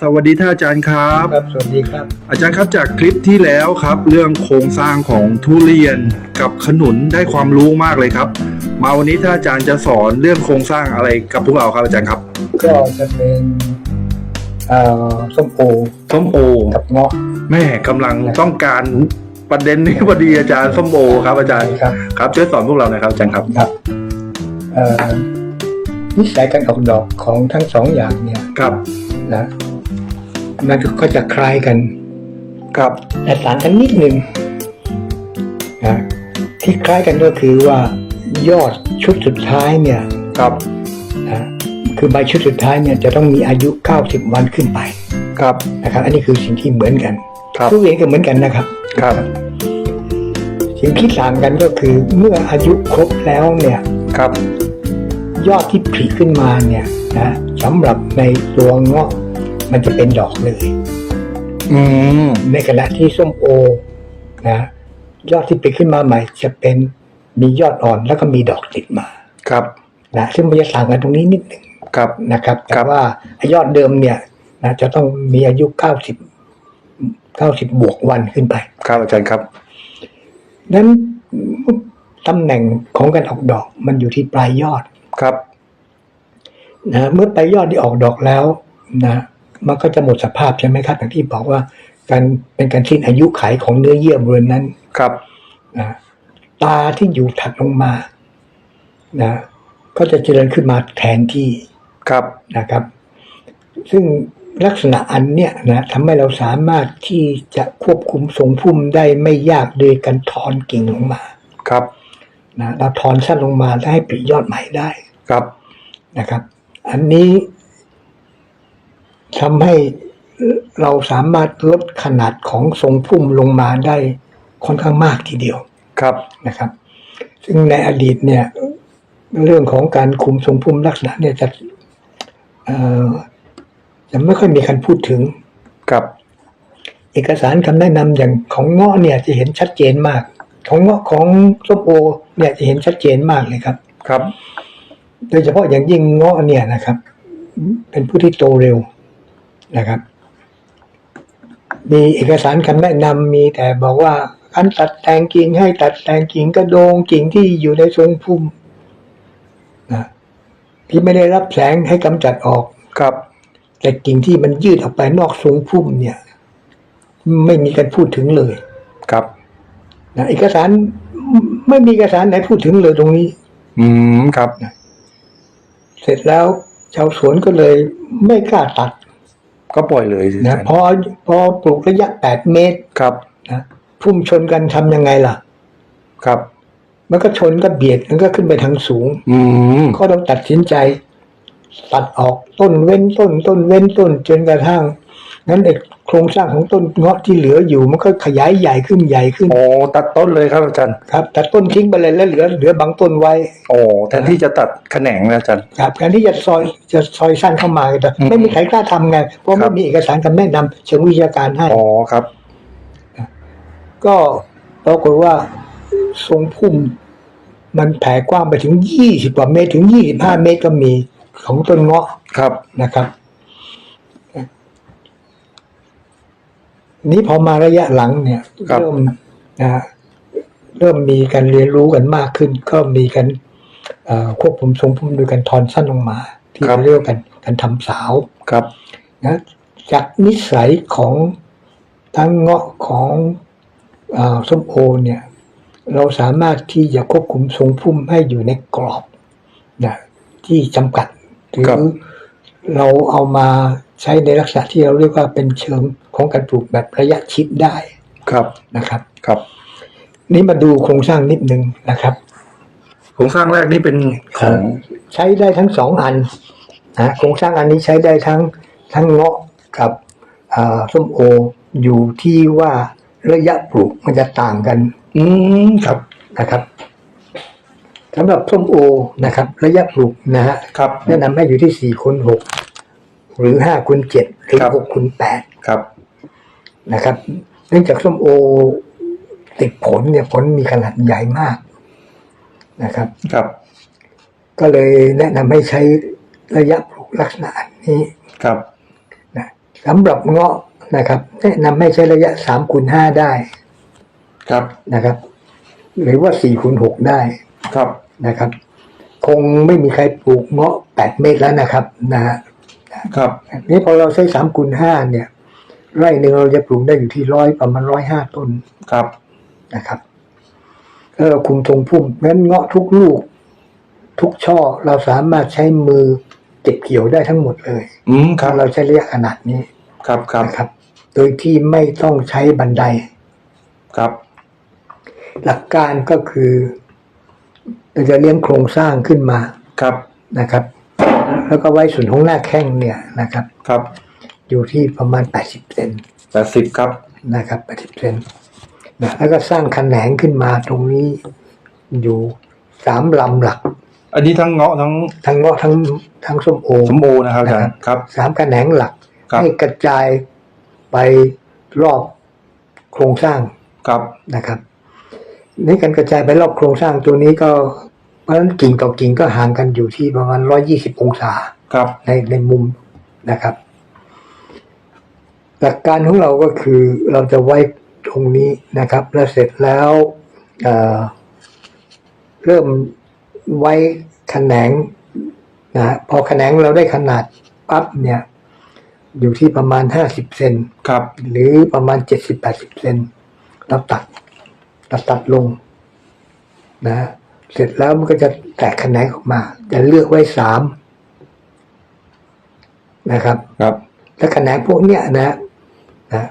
สวัสดีท่านอาจารย์ครับ ครับ สวัสดีครับ อาจารย์ครับจากคลิปที่แล้วครับ เรื่องโครงสร้างของทุเรียนกับขนุนได้ความรู้มากเลยครับ มาวันนี้ท่านอาจารย์จะสอนเรื่องโครงสร้างอะไรกับพวกเราครับอาจารย์ครับ ก็จะเป็นเอ่อส้มโอส้มโอกับเงาะแม่กำลังต้องการประเด็นนี้พอดีอาจารย์ส้มโอครับอาจารย์ครับครับช่วยสอนพวกเราหน่อยครับอาจารย์ครับครับเอ่อนิสัยการออกดอกของทั้งสองอย่างเนี่ยครับนะ มันก็จะคล้ายกันครับแต่ต่างกันนิดหนึ่งนะที่คล้ายกันก็คือว่ายอดชุดสุดท้ายเนี่ยครับนะคือใบชุดสุดท้ายเนี่ยจะต้องมีอายุ 90 วันขึ้นไปครับนะครับอันนี้คือสิ่งที่เหมือนกันครับทุเรียนก็เหมือนกันนะครับครับ สิ่งที่ต่างกันก็คือเมื่ออายุครบแล้วเนี่ยครับ ยอดที่ผลิขึ้นมาเนี่ยนะสำหรับในตัวเงาะ มันจะเป็นดอกเลย อืมในขณะที่ส้มโอ นะยอดที่ผลิขึ้นมาใหม่ จะเป็นมียอดอ่อนแล้วก็มีดอกติดมา ครับนะซึ่งมันจะต่างกันตรงนี้นิดหนึ่งครับนะครับคแต่รับว่ายอดเดิมเนี่ยนะจะต้องมีอายุ90 90บวกวันขึ้นไป ครับอาจารย์ครับนั้นตำแหน่งของการออกดอกมันอยู่ที่ปลายยอดครับนะเมื่อปลายยอดที่ออกดอกแล้วนะ มันก็จะหมดสภาพใช่ไหมครับอย่างที่บอกว่า การเป็นการสิ้นอายุขัยของเนื้อเยื่อบริเวณนั้นครับนะตาที่อยู่ถัดลงมานะก็จะเจริญขึ้นมาแทนที่ครับนะครับ ซึ่งลักษณะอันเนี้ยนะทำให้เราสามารถที่จะควบคุมทรงพุ่มได้ไม่ยากโดยการถอนกิ่งลงมาครับนะเราถอนสั้นลงมาแล้วให้ปลียอดใหม่ได้ครับนะครับ อันนี้ ทำให้เราสามารถลดขนาดของทรงพุ่มลงมาได้ค่อนข้างมากทีเดียวครับนะครับ ซึ่งในอดีตเนี่ย เรื่องของการคุมทรงพุ่มลักษณะเนี่ยจะเอ่อจะไม่ค่อยมีการพูดถึงครับเอกสารคำแนะนำอย่างของเงาะเนี่ยจะเห็นชัดเจนมาก ของเงาะของส้มโอเนี่ยจะเห็นชัดเจนมากเลยครับ ครับ โดยเฉพาะอย่างยิ่งเงาะเนี่ยนะครับ เป็นผู้ที่โตเร็ว นะครับ มีเอกสารคำแนะนำมีแต่บอกว่าการตัดแต่งกิ่งให้ตัดแต่งกิ่งกระโดงกิ่งที่อยู่ในทรงพุ่มนะที่ไม่ได้รับแสงให้กำจัดออกครับ แต่กิ่งที่มันยืดออกไปนอกทรงพุ่มเนี่ย ไม่มีการพูดถึงเลย ครับนะเอกสารไม่มีเอกสารไหนพูดถึงเลยตรงนี้ อืมครับ เสร็จแล้วชาวสวนก็เลยไม่กล้าตัด ก็ปล่อยเลยสินะพอพอปลูกระยะ8เมตรครับนะพุ่มชนกันทำยังไงล่ะ ครับ มันก็ชนก็เบียดมันก็ขึ้นไปทางสูง อืมก็ต้องตัดสินใจ ตัดออกต้นเว้นต้น ต้นเว้นต้นจนกระทั่งนั้นเอกโครงสร้างของต้นเงาะที่เหลืออยู่มันก็ขยายใหญ่ขึ้นใหญ่ขึ้นโอ้ตัดต้นเลยครับอาจารย์ครับตัดต้นทิ้งไปเลยแล้วเหลือเหลือบางต้นไว้โอ้แทนที่จะตัดแขนงนะอาจารย์ครับการที่จะซอยจะซอยสั้นเข้ามาแต่อืมไม่มีใครกล้าทำไงเพราะครัไม่บมีเอกสารคำแนะนำเชิงวิชาการให้อ๋อครับ ก็ปรากฏว่าทรงพุ่มมันแผ่กว้างไปถึงยี่สิบกว่าเมตรถึงยี่สิบห้าเมตรก็มีของต้นเงาะครับนะครับ นี้พอมาระยะหลังเนี่ย ครับ เริ่มนะฮะเริ่มมีการเรียนรู้กันมากขึ้น ก็มีการเอ่อควบคุมทรงพุ่มโดยการทอนสั้นลงมา ที่เรียกว่ากันการทำสาว ครับ นะจากนิสัยของทั้งเงาะของอาส้มโอเนี่ย เราสามารถที่จะควบคุมทรงพุ่มให้อยู่ในกรอบนะที่จำกัดหรือครับ เราเอามา ใช้ในลักษณะที่เราเรียกว่าเป็นเชิงของการปลูกแบบระยะชิดได้ครับนะครับครับ นี่มาดูโครงสร้างนิดนึงนะครับโครงสร้างแรกนี่เป็นของใช้ได้ทั้งสองอันนะโครงสร้างอันนี้ใช้ได้ทั้งทั้งเงาะกับอ่าส้มโออยู่ที่ว่าระยะปลูกมันจะต่างกัน อืมครับนะครับสำหรับส้มโอนะครับ ระยะปลูกนะฮะครับแนะนำให้อยู่ที่สี่คูณหก หรือห้าคูณเจ็ดหรือครับหกคูณแปดครับนะครับ เนื่องจากส้มโอติดผลเนี่ยผลมีขนาดใหญ่มากนะครับ ครับ ก็เลยแนะนำให้ใช้ระยะปลูกลักษณะนี้ครับนะสำหรับเงาะนะครับ แนะนำให้ใช้ระยะ3คูณ5ได้ ครับนะครับ หรือว่า4คูณ6ได้ครับนะครับ คงไม่มีใครปลูกเงาะ8เมตรแล้วนะครับนะฮะ ครับนี่พอเราใช้3คูณ5เนี่ย ไร่หนึ่งเราจะปลูกได้อยู่ที่ร้อยประมาณร้อยห้าต้นครับนะครับแล้วเราคุมทรงพุ่มงั้นเงาะทุกลูก ทุกช่อเราสามารถใช้มือเก็บเกี่ยวได้ทั้งหมดเลย อืมครัถ้าบเราใช้ระยะขนาดนี้ครับครับนะครับ โดยที่ไม่ต้องใช้บันได ครับ หลักการก็คือเราจะเลี้ยงโครงสร้างขึ้นมาครับนะครับ แล้วก็ไว้ส่วนของหน้าแข้งเนี่ยนะครับ ครับ อยู่ที่ประมาณ 80เซนแปดสิบครับ นะครับ80เซนนะแล้วก็สร้างแขนงขึ้นมาตรงนี้อยู่สามลำหลัก อันนี้ทั้งเงาะทั้งทั้งเงาะทั้งทั้งส้มโอ สมโอนะครับอาจารย์ครับ สามแขนงหลัก ครับ ให้กระจายไปรอบโครงสร้าง ครับ นะครับนี่การกระจายไปรอบโครงสร้างตัวนี้ก็ เพราะฉะนั้นกิ่งต่อกิ่งก็ห่างกันอยู่ที่ประมาณร้อยี่สิบองศาครับ ในในมุมนะครับ หลักการของเราก็คือเราจะไว้ตรงนี้นะครับ แล้วเสร็จแล้วเอ่อเริ่มไว้แขนงนะพอแขนงเราได้ขนาดปั๊บเนี่ย อยู่ที่ประมาณห้าสิบเซนครับ หรือประมาณเจ็ดสิบแปดสิบเซนเราตัดตัดตัดลงนะ เสร็จแล้วมันก็จะแตกแขนงออกมา จะเลือกไว้สามนะครับ ครับแล้วแขนงพวกเนี้ยนะนะ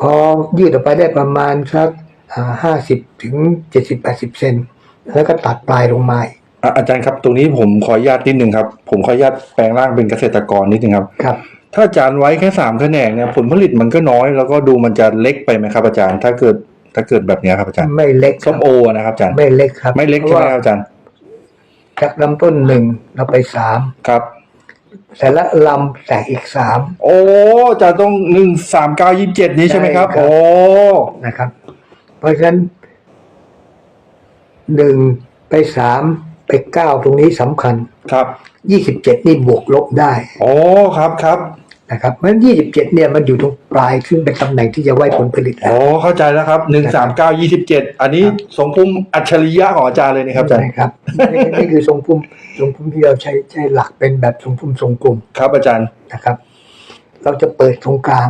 พอยืดออกไปได้ประมาณสักห้าสิบถึงเจ็ดสิบแปดสิบเซนแล้วก็ตัดปลายลงมาอีกอะอาจารย์ครับตรงนี้ผมขออนุญาตนิดนึงครับ ผมขออนุญาตแปลงร่างเป็นเกษตรกรนิดนึงครับครับ ถ้าอาจารย์ไว้แค่สามแขนงเนี่ยผลผลิตมันก็น้อย แล้วก็ดูมันจะเล็กไปไหมครับ อาจารย์ ถ้าเกิด ถ้าเกิดแบบเนี้ยครับอาจารย์ไม่เล็กคส้รับมโอนะครับอาจารย์ไม่เล็กครับ ไม่เล็กพใช่ราะไหมว่าครับอาจารย์จากลำต้นหนึ่งเราไปสามครับแต่ละลำแตกอีกสามโอ้อาจะต้องหนึ่งสามเก้ายี่สิบเจ็ดนี้ใช่ไหมครับใช่ครับ โอ้นะครับ เพราะฉะนั้นหนึ่งไปสามไปเก้าตรงนี้สำคัญ ครับยี่สิบเจ็ดนี่บวกลบได้ โอ้ครับครับ นะครับเพราะฉะนั้นยี่สิบเจ็ดเนี่ยมันอยู่ตรงปลายซึ่งเป็นตำแหน่งที่จะไว้ผลผลิตแล้โอ้วเข้าใจแล้วครับหนึ่งสามเก้ายี่สิบเจ็ดอันนี้ครับ สมภูมิอัจฉริยะของอาจารย์เลยนะครับอาจารย์นะครับนี่นี่คือทรงพุ่มทรงพุ่มที่เราใช้ใช้หลักเป็นแบบทรงพุ่มทรงกลมครับอาจารย์นะครับ เราจะเปิดตรงกลาง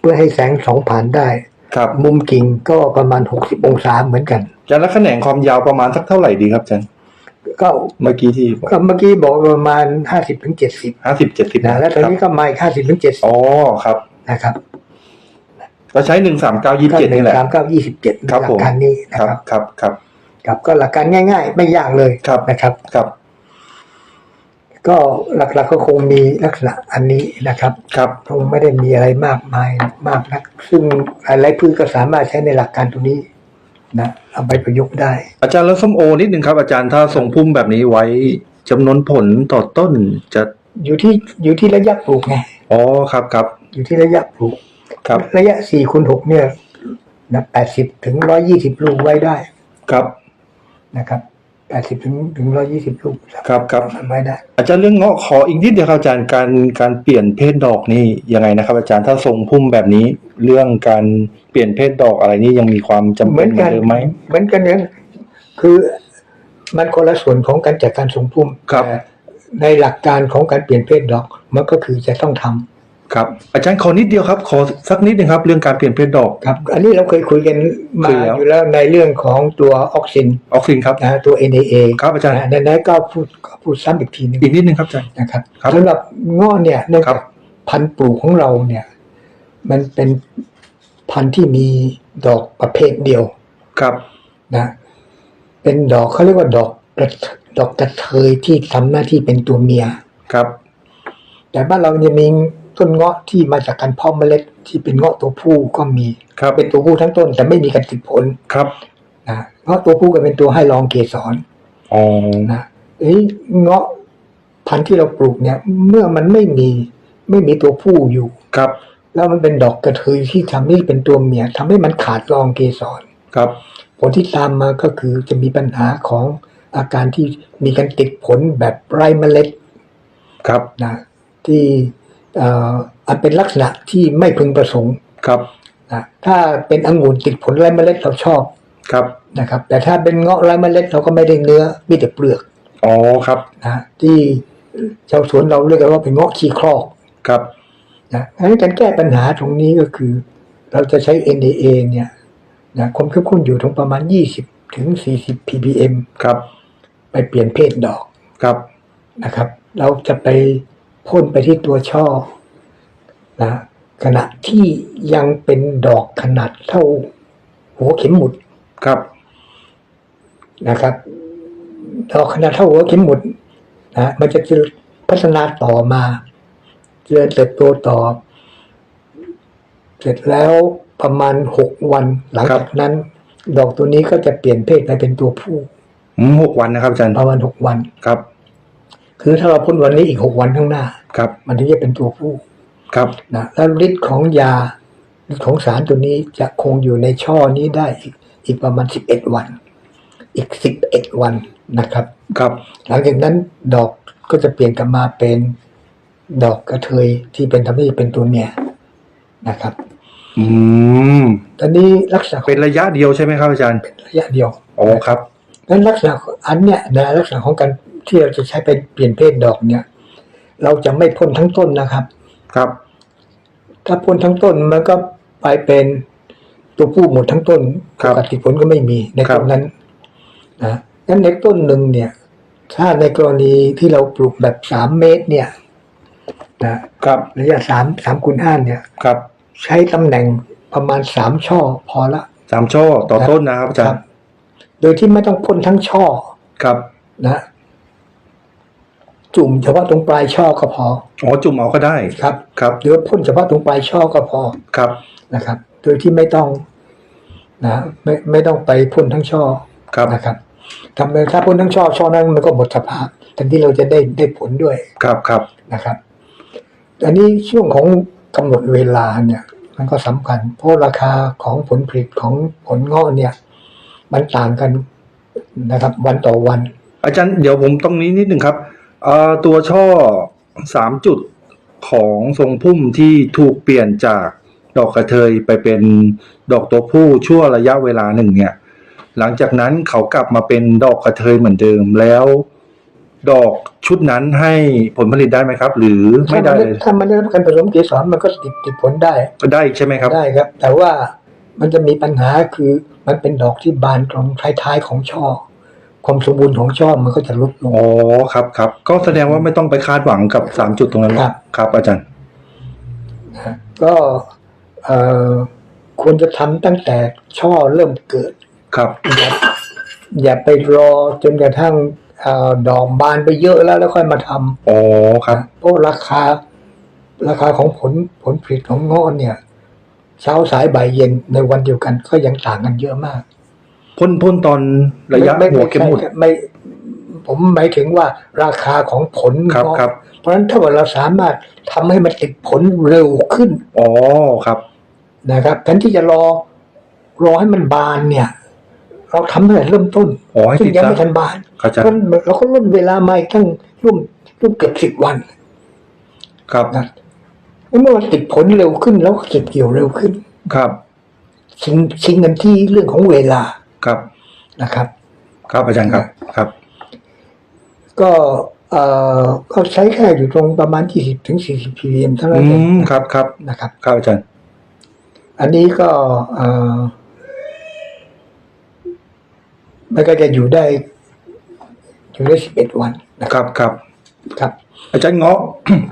เพื่อให้แสงสองผ่านได้ ครับมุมกิ่งก็ประมาณหกสิบองศาเหมือนกัน อาจารย์แล้วแขนงความยาวประมาณสักเท่าไหร่ดีครับอาจารย์ ก็เมื่อกี้ที่ก็เมื่อกี้บอกประมาณห้าสิบถึงเจ็ดสิบห้าสิบเจ็ดสิบนะแล้วตอนนี้ก็มาอีกห้าสิบถึงเจ็ดสิบอ๋อครับนะครับเราใช้หนึ่งสามเก้ายี่สิบก็เจ็ดหนึ่นี่งแหละสามเก้ายี่สิบเจ็ดครับหลัผมการนี้นะคครับรับครับครับ ครับก็หลักการง่าย ๆ ไม่ยากเลยครับนะครับครับ ก็หลักๆก็คงมีลักษณะอันนี้นะครับ ครับคงไม่ได้มีอะไรมากมายมากนัก ซึ่งหลายๆพืชก็สามารถใช้ในหลักการตรงนี้ นะเอาไปประยุกต์ได้ อาจารย์แล้วส้มโอนิดนึงครับ อาจารย์ถ้าทรงพุ่มแบบนี้ไว้จำนวนผลต่อต้นจะอยู่ที่อยู่ที่ระยะปลูกไงอ๋อครับครับอยู่ที่ระยะปลูกครับ ระยะสี่คูณหกเนี่ยนะแปดสิบถึงร้อยี่สิบลูกไว้ได้ ครับนะครับ แปดสิบถึงถึงร้อยี่สิบลูกครับครับไว้ได้ อาจารย์เรื่องเงาะขออีกนิดเดียวครับอาจารย์การการเปลี่ยนเพศดอกนี่ยังไงนะครับ อาจารย์ถ้าทรงพุ่มแบบนี้ เรื่องการเปลี่ยนเพศดอกอะไรนี่ยังมีความจำเหเป็มืนอนเหมืกัอนนเดิมไหมเหมือนกันเนี่ยคือมันคนละส่วนของการจัดการส่งพุ่มครับแต่ในหลักการของการเปลี่ยนเพศดอกมันก็คือจะต้องทำ ครับอาจารย์ขอนิดเดียวครับ ขอสักนิดหนึงครับ เรื่องการเปลี่ยนเพศดอก ครับ อันนี้เราเคยคุยกันมาคุยแล้วอยู่แล้วในเรื่องของตัวออกซินออกซินครับนะตัว NAA ครับอาจารย์นะในนั้นก็พูดก็พูดซ้ำอีกทีหนึงอีกนิดนึงครับอาจารย์นะครับครับสำหรับเงาะเนี่ยเนื่องครัจากบพันธุ์ปลูกของเราเนี่ย มันเป็นพันธุ์ที่มีดอกประเภทเดียวครับนะ เป็นดอกเขาเรียกว่าดอกกระเทดอกกระเทยที่ทำหน้าที่เป็นตัวเมียครับ แต่บ้านเราจะมี ต้นเงาะที่มาจากการเพาะเมล็ดที่เป็นเงาะตัวผู้ก็มีครับเป็นตัวผู้ทั้งต้นแต่ไม่มีการติดผลครับนะเงาะตัวผู้ก็เป็นตัวให้รองเกสรอ๋อนะเอ้ยเงาะพันธุ์ที่เราปลูกเนี่ย เมื่อมันไม่มีไม่มีตัวผู้อยู่ครับ แล้วมันเป็นดอกกระเทยที่ทำให้เป็นตัวเมียทำให้มันขาดรองเกสรครับ ผลที่ตามมาก็คือจะมีปัญหาของอาการที่มีการติดผลแบบไร้เมล็ดครับนะที่เอ่ออันเป็นลักษณะที่ไม่พึงประสงค์ครับนะถ้าเป็นองุ่นติดผลไร้เมล็ดเราชอบครับนะครับ แต่ถ้าเป็นเงาะไร้เมล็ดเราก็ไม่ได้เนื้อมีแต่เปลือกอ๋อครับนะที่ชาวสวนเราเรียกกันว่าเป็นเงาะขี้ครอกครับนะดังนั้นการแก้ปัญหาตรงนี้ก็คือ เราจะใช้ NDA เนี่ยนะความเข้มข้นอยู่ตรงประมาณ 20 ถึง 40 ppm ครับ ไปเปลี่ยนเพศดอกครับนะครับ เราจะไป พ่นไปที่ตัวช่อนะขณะที่ยังเป็นดอกขนาดเท่า หัวเข็มหมุดครับนะครับ ดอกขนาดเท่าหัวเข็มหมุดนะมันจะพัฒนาต่อมาเจริญเติบโตต่อ เสร็จแล้วประมาณหกวันหลังจากนั้น ดอกตัวนี้ก็จะเปลี่ยนเพศไปเป็นตัวผู้อืมหกวันนะครับอาจารย์ประมาณหกวันครับ คือถ้าเราพ่นวันนี้อีกหกวันข้างหน้า ครับมันถึงจะเป็นตัวผู้ครับนะแล้วฤทธิ์ของยาฤทธิ์ของสารตัวนี้จะคงอยู่ในช่อนี้ได้อีกอีกประมาณสิบเอ็ดวัน อีกสิบเอ็ดวันนะครับ ครับ หลังจากนั้นดอกก็จะเปลี่ยนกลับมาเป็นดอกกระเทยที่เป็นทำให้เป็นตัวเมียนะครับ อืมตอนนี้ลักษณะของเป็นระยะเดียวใช่ไหมครับอาจารย์ระยะเดียวอ๋อครับนั้นลักษณะของอันเนี้ยนะลักษณะของการที่เราจะใช้ไปเปลี่ยนเพศดอกเนี่ย เราจะไม่พ่นทั้งต้นนะครับ ครับ ถ้าพ่นทั้งต้นมันก็ไปเป็นตัวผู้หมดทั้งต้นครับโอกาสติดผลก็ไม่มีในครัต้บนนั้นนะงั้นในต้นหนึ่งเนี่ย ถ้าในกรณีที่เราปลูกแบบสามเมตร เนี่ย นะครับระยะสามสามคูณห้าเนี่ย ครับ ใช้ตำแหน่งประมาณสามช่อพอละสามช่อต่อต้นนะครับอาจารย์โดยที่ไม่ต้องพ่นทั้งช่อ ครับ นะ จุ่มเฉพาะตรงปลายช่อก็พออ๋อจุ่มเอาก็ได้ครับครับหรือว่าพ่นเฉพาะตรงปลายช่อก็พอครับนะครับ โดยที่ไม่ต้องนะไม่ไม่ต้องไปพ่นทั้งช่อครับนะครับทำไมถ้าพ่นทั้งช่อช่อนั้นมันก็หมดสภาพแทนที่เราจะได้ได้ผลด้วยครับครับนะครับ อันนี้ช่วงของกำหนดเวลาเนี่ย มันก็สำคัญ เพราะราคาของผลผลิตของผลเงาะเนี่ย มันต่างกันนะครับ วันต่อวัน อาจารย์เดี๋ยวผมต้องนี้นิดหนึ่งครับเอ่อ ตัวช่อสามจุดของทรงพุ่มที่ถูกเปลี่ยนจากดอกกระเทยไปเป็นดอกตัวผู้ชั่วระยะเวลาหนึ่งเนี่ย หลังจากนั้นเขากลับมาเป็นดอกกระเทยเหมือนเดิมแล้ว ดอกชุดนั้นให้ผลผลิตได้ไหมครับ หรือไม่ได้เลยถ้ามันได้รับการผสมเกสรมันก็ติดติดผลได้ได้ใช่ไหมครับได้ครับ แต่ว่ามันจะมีปัญหาคือมันเป็นดอกที่บานตรงท้ายๆของช่อ ความสมบูรณ์ของช่อมันก็จะลดลง อ๋อครับครับก็แสดงว่าไม่ต้องไปคาดหวังกับสามจุดตรงนั้นครับ ครับ อาจารย์นะฮะก็เอ่อควรจะทำตั้งแต่ช่อเริ่มเกิด ครับอย่าอย่าไปรอจนกระทั่งเอ่อดอกบานไปเยอะแล้วแล้วค่อยมาทำ อ๋อครับ เพราะราคา ราคาของผลผลผลิตของเงาะเนี่ย เช้าสายบ่ายเย็นในวันเดียวกันก็ยังต่างกันเยอะมาก พ่นพ่นตอนระยะไม่หัวเข็มหมุดไใช่ไม่ ผมหมายถึงว่าราคาของผลครับเงาะครับ เพราะฉะนั้นถ้าว่าเราสามารถทำให้มันติดผลเร็วขึ้น อ๋อครับนะครับแทนที่จะรอรอให้มันบานเนี่ย เราทำตั้งแต่เริ่มต้นอ๋อให้ซึ่ติงดยังซะไม่ทันบานครับอาเพจารราะย์ฉะนั้นเราก็ล่นเวลามาอีกตั้งร่วมร่วมเกือบสิบวัน ครับนะเมื่อมันติดผลเร็วขึ้นแล้วก็เก็บเกี่ยวเร็วขึ้น ครับชิงชิงกันที่เรื่องของเวลา ครับนะครับ ครับอาจารย์ครับครับ ก็เอ่อก็ใช้แค่อยู่ตรงประมาณ20ถึง40 ppm เท่าอืนั้นเองมครับครับนะครับ ครับอาจารย์ อันนี้ก็เอ่อมันก็จะอยู่ได้ อยู่ได้11วันนะคครับรับครับครับ อาจารย์เงาะ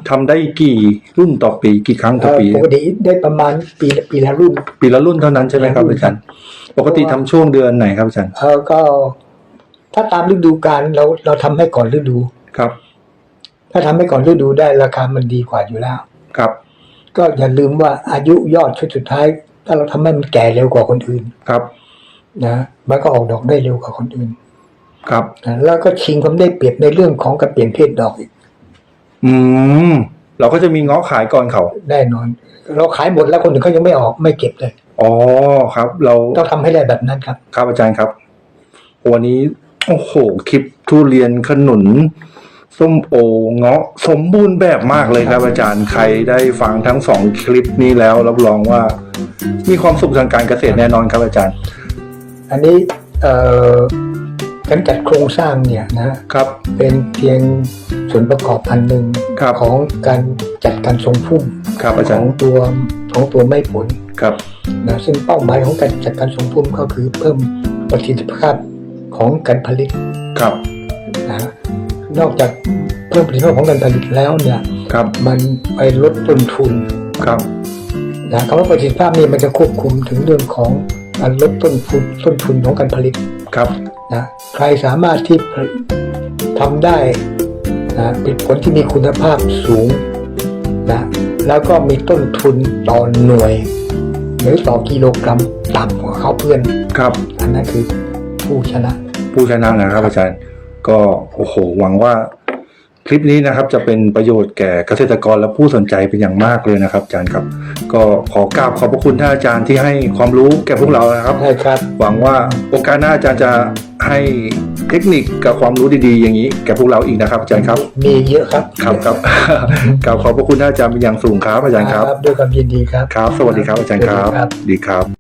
ทำได้กี่รุ่นต่อปีกี่ครั้งต่อเอ่อปี ปกติได้ประมาณปีละปีละรุ่น ปีละรุ่นเท่านั้นใช่ไหมครับอาจารย์ ปกติทำช่วงเดือนไหนครับอาจารย์ เออก็ ถ้าตามฤดูกาลเราเราทำให้ก่อนฤดู ครับ ถ้าทำให้ก่อนฤดูได้ราคามันดีกว่าอยู่แล้ว ครับ ก็อย่าลืมว่าอายุยอดชุดสุดท้าย ถ้าเราทำให้มันแก่เร็วกว่าคนอื่นครับ นะมันก็ออกดอกได้เร็วกว่าคนอื่นครับ นะแล้วก็ชิงความได้เปรียบในเรื่องของการเปลี่ยนเพศดอกอีก อืมเราก็จะมีเงาะขายก่อนเขา แน่นอน เราขายหมดแล้วคนอื่นเขายังไม่ออกไม่เก็บเลยอ๋อครับ เราต้องทำให้ได้แบบนั้นครับครับอาจารย์ครับ วันนี้โอ้โหคลิปทุเรียนขนุน ส้มโอเงาะสมบูรณ์แบบมากเลยครับ อาจารย์ใครได้ฟังทั้งสองคลิปนี้แล้วรับรองว่า มีความสุขทางการเกษตรแน่นอนครับอาจารย์ อันนี้เอ่อ การจัดโครงสร้างเนี่ยนะครับเป็นเพียงส่วนประกอบอันหนึ่งครับของการจัดการทรงพุ่มครับอาขจารองย์ตัวของตัวไม้ผลครับนะซึ่งเป้าหมายของการจัดการทรงพุ่มก็คือเพิ่มประสิทธิภาพของการผลิตครับนะนอกจากเพิ่มประสิทธิภาพของการผลิตแล้วเนี่ยครับมันไปลดต้นทุนครับนะคำว่าประสิทธิภาพนี่มันจะควบคุมถึงเรื่องของการลดต้นทุนต้นทุนของการผลิตครับ นะใครสามารถที่ทำได้นะผลิตผลที่มีคุณภาพสูงนะแล้วก็มีต้นทุนต่อหน่วย หรือต่อกิโลกรัมต่ำกว่าเขาเพื่อนครับ อันนั้นคือผู้ชนะ ผู้ชนะนะครับอาจารย์ก็โอ้โหหวังว่าคลิปนี้นะครับจะเป็นประโยชน์แก่เกษตรกรและผู้สนใจเป็นอย่างมากเลยนะครับอาจารย์ครับ ก็ขอกราบขอบพระคุณท่านอาจารย์ที่ให้ความรู้แก่พวกเรานะครับใช่ครับ หวังว่าโอกาสหน้าอาจารย์จะ ให้เทคนิคกับความรู้ดีๆ อย่างนี้แก่พวกเราอีกนะครับอาจารย์ครับ มีเยอะครับครับครับกราบขอบพระคุณท่านอาจารย์เป็นอย่างสูงครับอาจารย์ครับ ด้วยความยินดีครับครับ สวัสดีครับอาจารย์ครับสวัสดีครับดีครับ